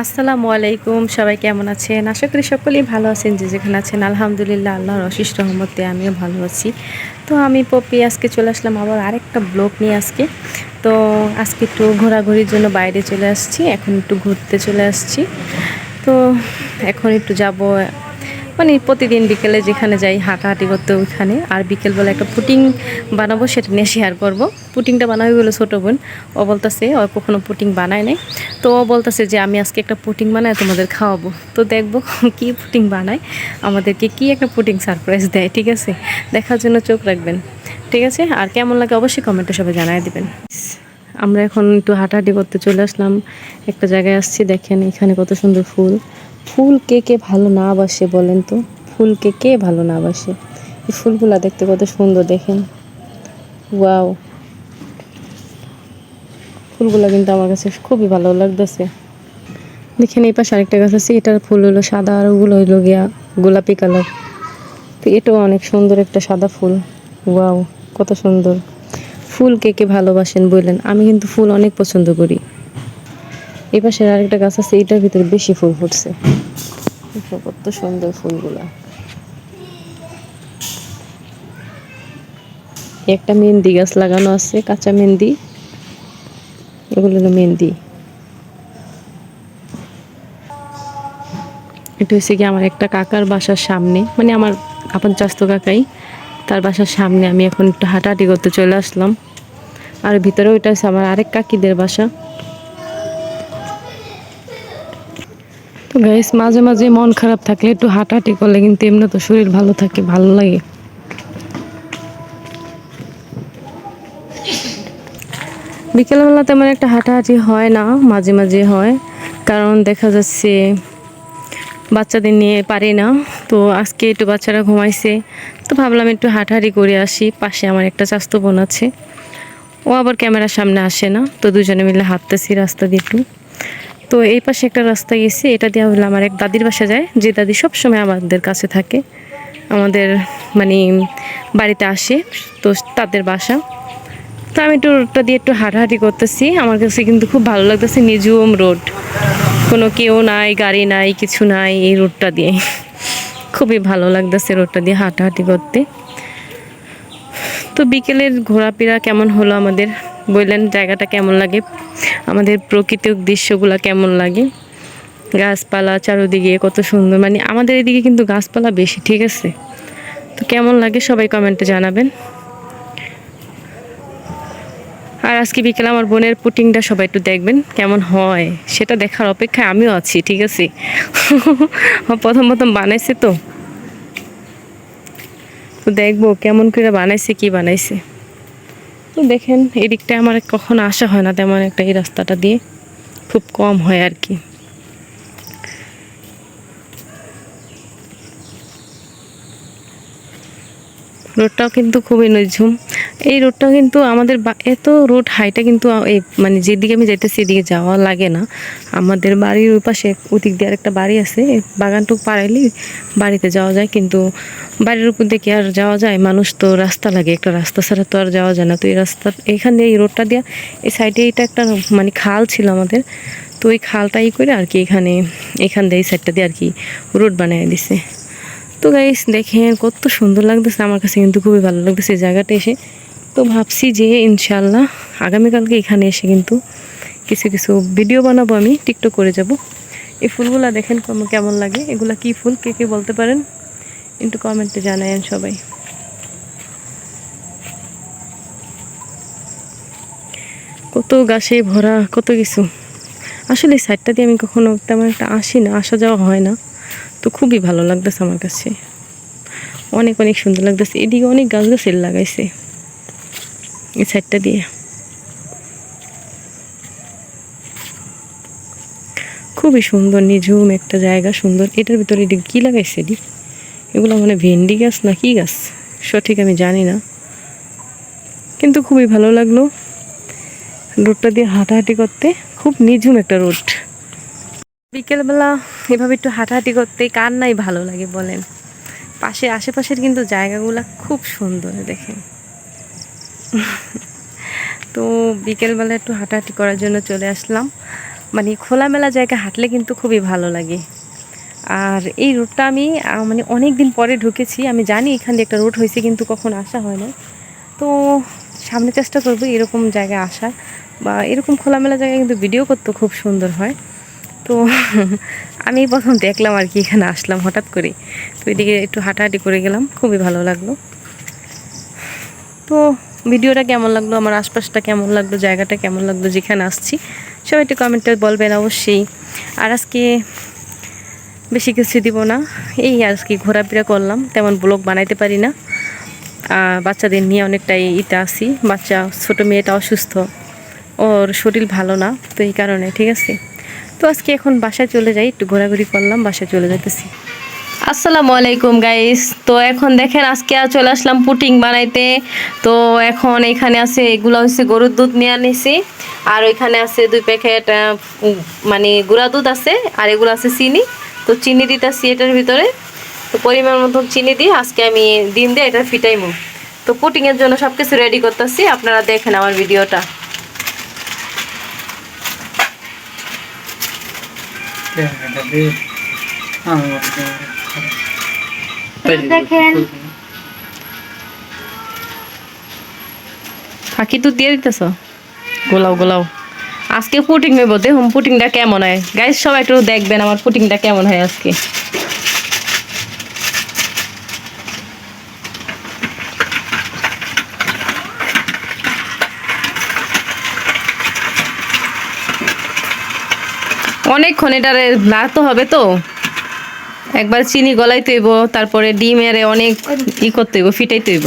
আসসালামু আলাইকুম, সবাই কেমন আছেন? আশা করি সকলেই ভালো আছেন, যে যেখানে আছেন, আলহামদুলিল্লাহ, আল্লাহর অশিষ রহমতে আমিও ভালো আছি। তো আমি পপি, আজকে চলে আসলাম আবার আরেকটা ব্লগ নিয়ে আজকে। তো আজকে একটু ঘোরাঘুরির জন্য বাইরে চলে আসছি, এখন একটু ঘুরতে চলে আসছি। তো এখন একটু যাব মানে প্রতিদিন বিকেলে যেখানে যাই, হাঁটাহাঁটি করতে ওইখানে। আর বিকেলবেলা একটা পুটিং বানাবো, সেটা নিয়ে শেয়ার করব। পুটিংটা বানাবে বলে ছোটো বোন। ও বলতেছে, ও কখনো পুটিং বানায় নাই। তো ও বলতেছে যে, আমি আজকে একটা পুটিং বানাই তোমাদের খাওয়াবো। তো দেখব কি পুটিং বানায়। আমাদেরকে কি একটা পুটিং সারপ্রাইজ দেয়, ঠিক আছে? দেখার জন্য চোখ রাখবেন, ঠিক আছে? আর কেমন লাগে অবশ্যই কমেন্টে সবাই জানাই দিবেন। আমরা এখন একটু হাঁটাহাঁটি করতে চলে আসলাম। একটা জায়গায় আসছি, দেখেন এখানে কত সুন্দর ফুল। ফুল কে কে ভালো না বাসে বলেন তো? ফুলকে কে ভালো না বাসে? এই ফুলগুলা দেখতে কত সুন্দর দেখেন। ওয়াও। ফুলগুলো কিন্তু আমার কাছে খুবই ভালো লাগতেছে। দেখেন এই পাশে আরেকটা গাছ আছে, এটার ফুল হলো সাদা আর ওগুলো হইল গিয়া গোলাপি কালার। তো এটাও অনেক সুন্দর একটা সাদা ফুল। ওয়াও, কত সুন্দর। ফুল কে কে ভালোবাসেন বললেন। আমি কিন্তু ফুল অনেক পছন্দ করি। এই পাশে আরেকটা গাছ আছে, এটার ভিতরে বেশি ফুল ফুটছে। কত সুন্দর ফুলগুলা। একটা মেহেন্দি গাছ লাগানো আছে, কাঁচা মেহেন্দি। এগুলো হলো মেহেন্দি। এটা হচ্ছে কি আমার একটা কাকার বাসার সামনে। মানে আমার আপন চাস্তো কাকাই, তার বাসার সামনে আমি এখন একটু হাঁটাহাঁটি করতে চলে আসলাম। আর ভিতরে ওইটা হচ্ছে আমার আরেক কাকিদের বাসা। গাইস মাঝে মাঝে মন খারাপ থাকলে একটু হাঁটাহাঁটি করলে কিন্তু এমনি তো শরীর ভালো থাকে, ভালো লাগে। বিকেলবেলা তেমন একটা হাঁটাহাঁটি হয় না, মাঝে মাঝে হয়, কারণ দেখা যাচ্ছে বাচ্চাদের নিয়ে পারি না, তো আজকে একটু বাচ্চারা ঘুমাইছে, তো ভাবলাম একটু হাঁটাহাঁটি করে আসি, পাশে আমার একটা চাস্ত বোন আছে। ও আবার ক্যামেরার সামনে আসে না, তো দুজনে মিলে হাঁটতেছি রাস্তা দিয়ে একটু। তো এই পাশে একটা রাস্তা গেছি, এটা দিয়ে হলো আমার এক দাদির বাসা যায়, যে দাদি সব সময় আমাদের কাছে থাকে। আমাদের মানে বাড়িতে আসে, তো তাদের বাসা। তো আমি একটু রোডটা দিয়ে একটু হাঁটাহাঁটি করতেছি। আমার কাছে কিন্তু খুব ভালো লাগতেছে নিজুম রোড। কোনো কেউ নাই, গাড়ি নাই, কিছু নাই এই রোডটা দিয়ে। খুবই ভালো লাগতেছে রোডটা দিয়ে হাঁটাহাঁটি করতে। তো বিকেলের ঘোরাফেরা কেমন হলো আমাদের? বললেন, জায়গাটা কেমন লাগে? আমাদের প্রকৃতিক দৃশ্যগুলো কেমন লাগে? গাছপালা চারোদিকে কত সুন্দর। মানে আমাদের এদিকে কিন্তু গাছপালা বেশি, ঠিক আছে? তো কেমন লাগে সবাই কমেন্টে জানাবেন। আর আজকে বিকেলে আমার বোনের পুটিংটা সবাই একটু দেখবেন, কেমন হয়? সেটা দেখার অপেক্ষায় আমিও আছি, ঠিক আছে? প্রথম প্রথম বানাইছে তো। তো দেখব কেমন করে বানাইছে, কি বানাইছে। তো দেখেন, এদিকটায় আমার কখনো আসা হয় না তেমন একটা এই রাস্তাটা দিয়ে। খুব কম হয় আর কি। রোডটাও কিন্তু খুবই নিঝুম। এই রোডটাও কিন্তু আমাদের এত রোড হাইটা কিন্তু এই মানে যেদিকে আমি যাইতেছি এদিকে যাওয়া লাগে না। আমাদের বাড়ির ওই পাশে, ওদিক দিয়ে আরেকটা বাড়ি আছে বাগানটুকু পাড়াইলে বাড়িতে যাওয়া যায়, কিন্তু বাড়ির উপর দিয়ে কি আর যাওয়া যায়? মানুষ তো রাস্তা লাগে, একটা রাস্তা ছাড়া তো আর যাওয়া যায় না। তো এই রাস্তা, এইখান দিয়ে এই রোডটা দিয়ে, এই সাইডে এটা একটা মানে খাল ছিল আমাদের। তো ওই খালটাই করে আর কি এখানে, এখান দিয়ে এই সাইডটা দিয়ে আর কি রোড বানিয়ে দিছে। তো গাইস দেখেন কত সুন্দর লাগতেছে। আমার কাছে কিন্তু খুবই ভালো লাগতেছে জায়গাটা এসে। তো ভাবছি যে ইনশাল্লাহ আগামীকালকে এখানে এসে কিন্তু কিছু কিছু ভিডিও বানাবো আমি টিকটক করে যাব। এই ফুলগুলো দেখেন কেমন কেমন লাগে? এগুলা কি ফুল? কে কে বলতে পারেন? একটু কমেন্টে জানায়েন সবাই। কত গাছে ভরা, কত কিছু। আসলে এই সাইডটা দিয়ে আমি কখনো তেমন একটা আসি না, আসা যাওয়া হয় না। তো খুবই ভালো লাগতেছে আমার কাছে। অনেক অনেক সুন্দর লাগতেছে। এদিকে অনেক গাছ গাছের লাগাইছে। এই সাইডটা দিয়ে। খুবই সুন্দর, নিঝুম একটা জায়গা, সুন্দর। এটার ভিতরে এদিকে কী লাগাইছে এদিক? এগুলো মানে ভেন্ডি গাছ না কি গাছ? সঠিক আমি জানি না। কিন্তু খুবই ভালো লাগল। রোডটা দিয়ে হাঁটাহাঁটি করতে। খুব নিঝুম একটা রোড। বিকেলবেলা এভাবে একটু হাঁটাহাঁটি করতে কার নাই ভালো লাগে বলেন। পাশে আশেপাশের কিন্তু জায়গাগুলো খুব সুন্দর দেখেন। তো বিকেলবেলা একটু হাঁটাহাঁটি করার জন্য চলে আসলাম। মানে খোলামেলা জায়গা হাঁটলে কিন্তু খুবই ভালো লাগে। আর এই রুটটা আমি মানে অনেক দিন পরে ঢুকেছি। আমি জানি এখান দিয়ে একটা রুট হয়েছে, কিন্তু কখন আসা হয় না তো সামনে চেষ্টা করব এরকম জায়গায় আসার। বা এরকম খোলামেলা জায়গায় কিন্তু ভিডিও করতে খুব সুন্দর হয়। তো আমি প্রথম দেখলাম আর কি, এখানে আসলাম হঠাৎ করে। তো এদিকে একটু হাঁটাহাঁটি করে গেলাম, খুবই ভালো লাগল। তো ভিডিওটা কেমন লাগল, আমার আশপাশটা কেমন লাগল, জায়গাটা কেমন লাগল, যেখানে আসছি, সবাই একটু কমেন্টে বলবেন অবশ্যই। আর আজকে বেশি কিছু দিব না, এই আজকে ঘোরাফেরা করলাম, তেমন ব্লগ বানাইতে পারি না। আর বাচ্চাদের নিয়ে অনেকটাই ইতে আসি বাচ্চা, ছোটো মেয়েটা অসুস্থ, ওর শরীর ভালো না, তো এই কারণে, ঠিক আছে? তো আজকে এখন বাসায় চলে যাই, একটু ঘোরাঘুরি করলাম, বাসায় চলে যাইতেছি। আসসালামু আলাইকুম গাইস তো এখন দেখেন, আজকে আর চলে আসলাম পুটিং বানাইতে। তো এখন এখানে আছে, এগুলো হচ্ছে গরুর দুধ নিয়ে আনিছি। আর ওইখানে আছে দুই প্যাকেট মানে গুঁড়া দুধ আছে, আর এগুলো আছে চিনি। তো চিনি দিতেছি এটার ভিতরে। তো পরিমাণ মতন চিনি দিয়ে আজকে আমি দিন দিয়ে এটা ফিটাইমু। তো পুটিংয়ের জন্য সব কিছু রেডি করতেছি, আপনারা দেখেন আমার ভিডিওটা। ফাঁকি তো দিয়ে দিতেছ? গোলাও গোলাও। আজকে পুটিং হইব দেখুন পুটিংটা কেমন হয়? গাইজ সবাই একটু দেখবেন আমার পুটিংটা কেমন হয় আজকে। অনেকক্ষণ এটারে নাড়তে হবে তো? একবার চিনি গলাইতে হইব, তারপরে ডিমের অনেক ই করতে হইব, ফিটাইতে হইব।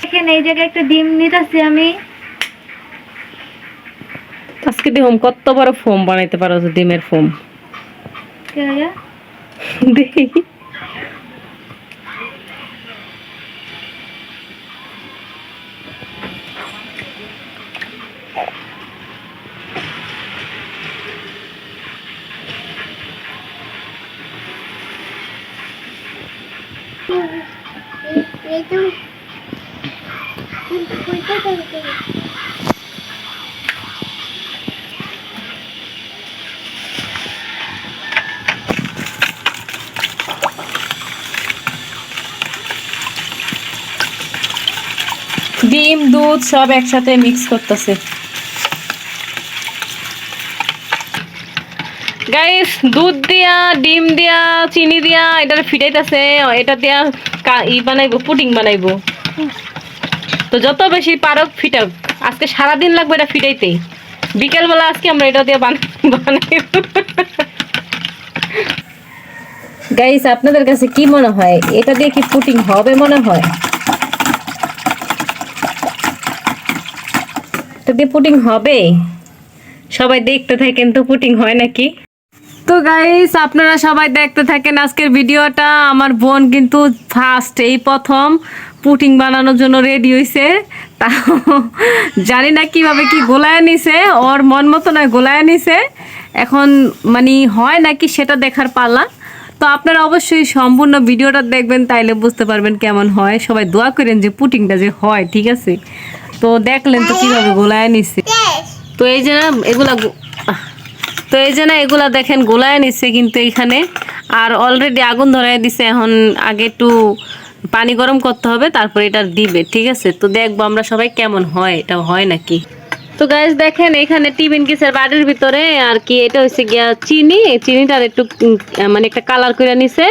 দেখেন, এই জায়গায় একটা ডিম নিতেছি আমি। আজকে দেখুন কত বড় ফোম বানাইতে পারো ডিমের ফোম। কে ভাইয়া? দেখি। দুধ সব একসাথে মিক্স করতেছে। গাইস দুধ দিয়া, ডিম দিয়া, চিনি দিয়া এটা ফিটাইতেছে, এটা দিয়া ই বানাইবো, পুডিং বানাইবো। তো যত বেশি পারক, ফিটাক। আজকে সারাদিন লাগবে এটা ফিটাইতে। বিকেলবেলা আজকে আমরা এটা দিয়ে বান- বানাইবো। গাইস আপনাদের কাছে কি মনে হয়? এটা দিয়ে কি পুটিং হবে মনে হয়? এটা দিয়ে পুটিং হবে। সবাই দেখতে থাকেন তো পুটিং হয় নাকি? তো গাইস আপনারা সবাই দেখতে থাকেন আজকের ভিডিওটা। আমার বোন কিন্তু ফার্স্ট এই প্রথম পুটিং বানানোর জন্য রেডি হয়েছে তা জানি না কীভাবে কি গোলায় নিছে, ওর মন মতো নয় গোলায় নিছে। এখন মানে হয় নাকি সেটা দেখার পালা। তো আপনারা অবশ্যই সম্পূর্ণ ভিডিওটা দেখবেন, তাইলে বুঝতে পারবেন কেমন হয়। সবাই দোয়া করেন যে পুটিংটা যে হয়, ঠিক আছে? তো দেখলেন তো কীভাবে গোলায় নিছে। তো এই যে না, এগুলা তো এই যে না, এগুলা দেখেন গোলায় নিচ্ছে কিন্তু এখানে আর অলরেডি আগুন ধরাই দিছে, এখন আগে একটু পানি গরম করতে হবে, তারপরে এটা দিবে, ঠিক আছে? তো দেখব আমরা সবাই কেমন হয়, এটা হয় নাকি? তো গাইস দেখেন এখানে টিফিন কিসের বাড়ির ভিতরে, আর কি, এটা হচ্ছে গিয়া চিনি। চিনিটার একটু মানে একটা কালার করে নিছে।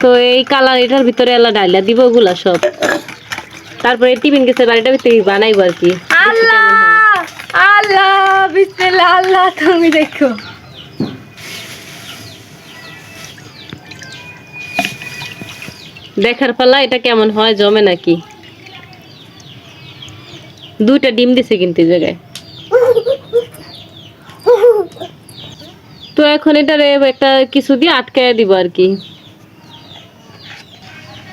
তো এই কালার এটার ভিতরে এলা ডাইলা দিব ওগুলা সব। তারপরে টিফিন কিসের বাড়িটার ভিতরে বানাইবো আর কি। আল্লাহ! আল্লাহ! বিসমিল্লাহ আল্লাহ তুমি দেখো। দেখার পালা এটা কেমন হয় জমে নাকি? দুইটা ডিম দিছে কিন্তু জায়গায়। তো এখন এটা একটা কিছু দিয়ে আটকায় দিব আর কি।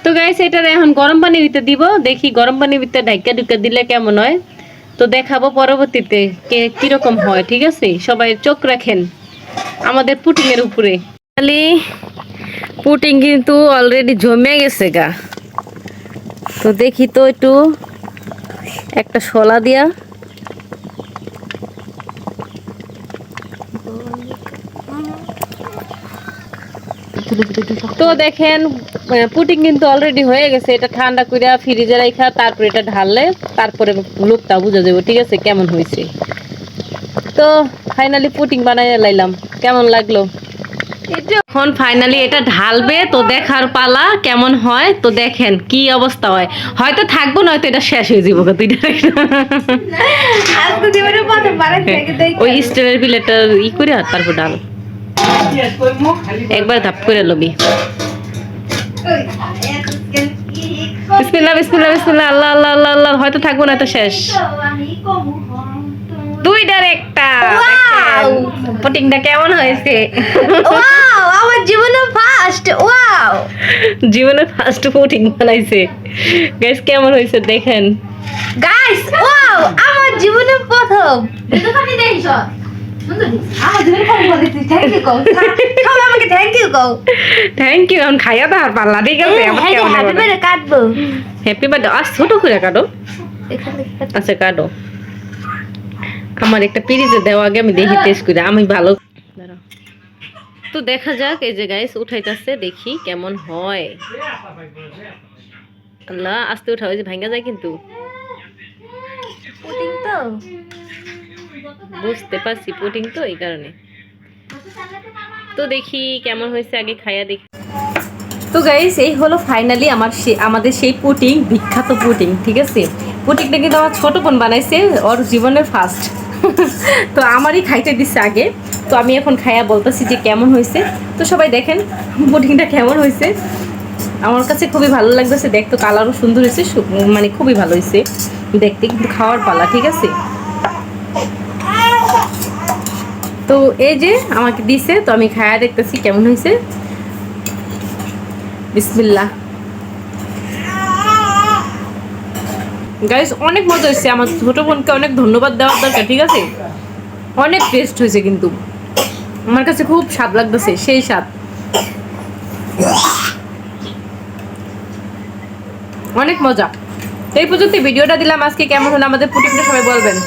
তো গাইস এটা এখন গরম পানির ভিতরে দিব। দেখি গরম পানির ভিতরে ঢাকা ঢুকা দিলে কেমন হয়। তো দেখাবো পরবর্তীতে কে কীরকম হয়, ঠিক আছে? সবাই চোখ রাখেন আমাদের পুটিং এর উপরে। খালি পুটিং কিন্তু অলরেডি জমে গেছে গা। তো দেখি তো একটু একটা শলা দিয়া। তো দেখেন পুটিং কিন্তু অলরেডি হয়ে গেছে এটা ঠান্ডা করে ফ্রিজে রাখা তারপরে এটা ঢাললে তারপরে লোকটা বুঝা যাবে ঠিক আছে কেমন হয়েছে তো ফাইনালি পুটিং বানাই লাইলাম কেমন লাগল? এখন ফাইনালি এটা ঢালবে তো দেখার পালা কেমন হয় তো দেখেন কি অবস্থা হয়। হয়তো থাকব নয়তো এটা শেষ হয়ে যাব দুইটা। দেখি ওই স্টিলের প্লেটটা ই করে তারপর ডাল একবার ধাপ করে লবি। বিসমিল্লাহ বিসমিল্লাহ বিসমিল্লাহ আল্লাহ আল্লাহ আল্লাহ আল্লাহ হয়তো থাকব না তো শেষ। আমি কমু দুইটার একটা! পুটিংটা কেমন হয়েছে। ওয়াও আমার জীবনে ফার্স্ট ওয়াও জীবনে ফার্স্ট পুটিং বানাইছে। গাইস কেমন হয়েছে দেখেন। গাইস ওয়াও আমার জীবনে প্রথম। খাইয়া তো আর ঠিক আছে আমার হ্যাপি বার্থডে আজ ছোট করে কাটো। আচ্ছা কাটো আমার একটা পিরিজে দেওয়া আগে আমি দেখি টেস্ট করে আমি ভালো তো দেখা যাক এই যে গাইস উঠাইতেছে দেখি কেমন হয় আল্লাহ আস্তে উঠাও যে ভাঙ্গা যায় কিন্তু তো বুঝতে পারছি পুটিং তো এই কারণে। তো দেখি কেমন হয়েছে আগে খাইয়া দেখি। তো গাইস এই হলো ফাইনালি আমার সে- আমাদের সেই পুটিং বিখ্যাত পুটিং ঠিক আছে? পুটিংটা কিন্তু আমার ছোট বোন বানাইছে, ওর জীবনের ফার্স্ট তো আমারই খাইতে দিচ্ছে আগে। তো আমি এখন খাইয়া বলতেছি যে কেমন হয়েছে। তো সবাই দেখেন পুটিংটা কেমন হয়েছে। আমার কাছে খুবই ভালো লাগতেছে, দেখতে কালারও সুন্দর হয়েছে মানে খুবই ভালো হয়েছে। দেখতে কিন্তু খাওয়ার পালা, ঠিক আছে? তো এই যে আমাকে দিছে, তো আমি খায়া দেখতেছি কেমন হয়েছে বিসমিল্লাহ। গাইস অনেক মজা হয়েছে আমার ছোট বোনকে অনেক ধন্যবাদ দেওয়ার দরকার, ঠিক আছে? অনেক টেস্ট হয়েছে কিন্তু। আমার কাছে খুব স্বাদ লাগতেছে, সেই স্বাদ। অনেক মজা। এই পর্যন্ত ভিডিওটা দিলাম। আজকে কেমন হলো আমাদের পুটিংটা সবাই বলবেন।